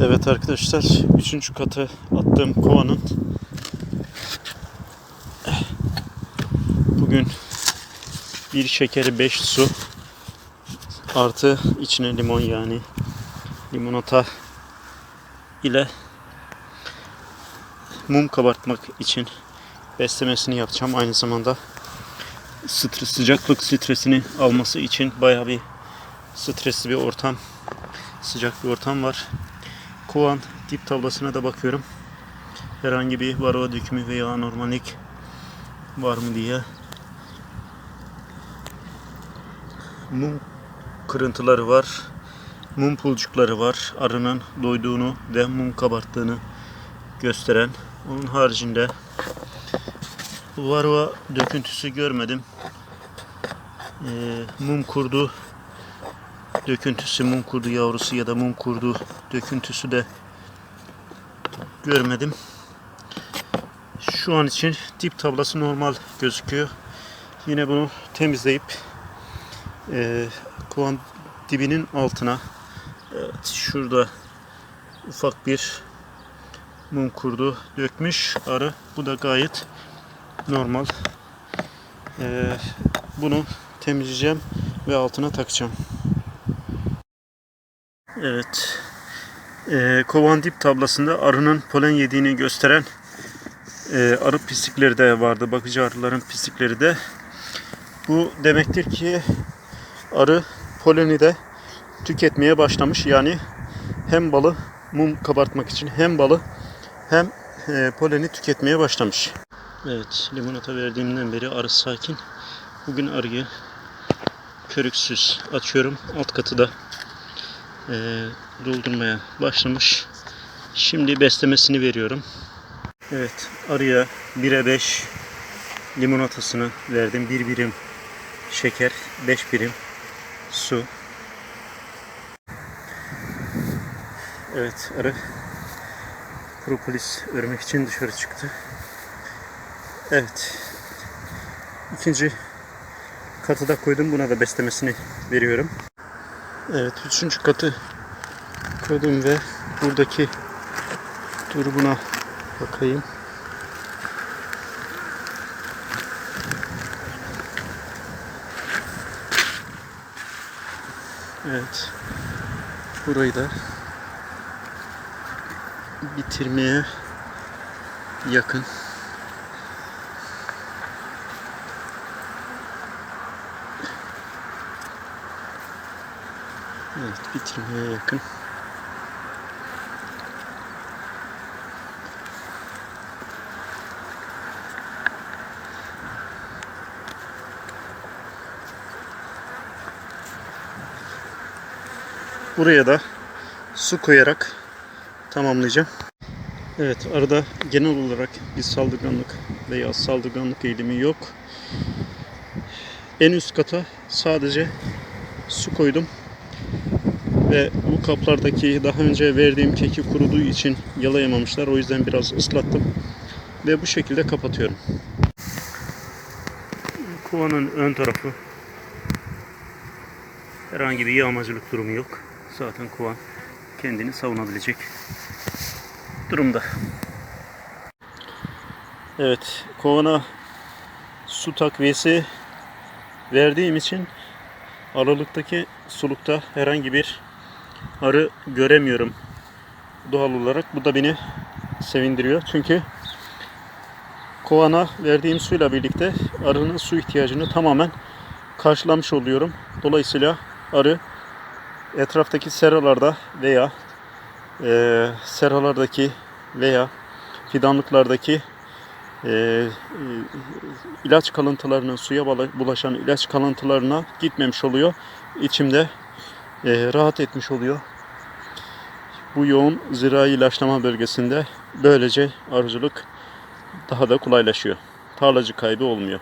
Evet arkadaşlar, üçüncü katı attığım kovanın bugün bir şekeri 5 su artı içine limon yani limonata ile mum kabartmak için beslemesini yapacağım. Aynı zamanda stres, sıcaklık stresini alması için bayağı bir stresli bir ortam, sıcak bir ortam var. Kovan dip tablasına da bakıyorum. Herhangi bir varroa dökümü veya anormallik var mı diye. Mum kırıntıları var. Mum pulcukları var. Arının doyduğunu ve mum kabarttığını gösteren. Onun haricinde varroa döküntüsü görmedim. Ee, mum kurdu döküntüsü, mum kurdu yavrusu ya da mum kurdu döküntüsü de görmedim. Şu an için dip tablası normal gözüküyor. Yine bunu temizleyip e, kovan dibinin altına evet, şurada ufak bir mum kurdu dökmüş arı. Bu da gayet normal. E, bunu temizleyeceğim ve altına takacağım. Evet. E, kovan dip tablasında arının polen yediğini gösteren e, arı pislikleri de vardı. Bakıcı arıların pislikleri de. Bu demektir ki arı poleni de tüketmeye başlamış. Yani hem balı mum kabartmak için hem balı hem e, poleni tüketmeye başlamış. Evet, limonata verdiğimden beri arı sakin. Bugün arıyı körüksüz açıyorum. Alt katı da e, doldurmaya başlamış. Şimdi beslemesini veriyorum. Evet, arıya 1'e 5 limonatasını verdim. 1 birim şeker, 5 birim su. Evet, arı propolis örmek için dışarı çıktı. Evet. İkinci katı da koydum. Buna da beslemesini veriyorum. Evet, üçüncü katı koydum ve buradaki durumuna bakayım. Evet. Burayı da bitirmeye yakın. Evet, bitirmeye yakın. Buraya da su koyarak tamamlayacağım. Evet, arada genel olarak bir saldırganlık veya saldırganlık eğilimi yok. En üst kata sadece su koydum bu kaplardaki daha önce verdiğim keki kuruduğu için yalayamamışlar. O yüzden biraz ıslattım ve bu şekilde kapatıyorum. Kovanın ön tarafı herhangi bir yağmacılık durumu yok. Zaten kovan kendini savunabilecek durumda. Evet, kovana su takviyesi verdiğim için aralıktaki sulukta herhangi bir arı göremiyorum doğal olarak. Bu da beni sevindiriyor. Çünkü kovana verdiğim suyla birlikte arının su ihtiyacını tamamen karşılamış oluyorum. Dolayısıyla arı etraftaki seralarda veya e, seralardaki veya fidanlıklardaki e, e, ilaç kalıntılarının suya bulaşan ilaç kalıntılarına gitmemiş oluyor. İçimde e, rahat etmiş oluyor. Bu yoğun zirai ilaçlama bölgesinde böylece arıcılık daha da kolaylaşıyor. Tarlacı kaybı olmuyor.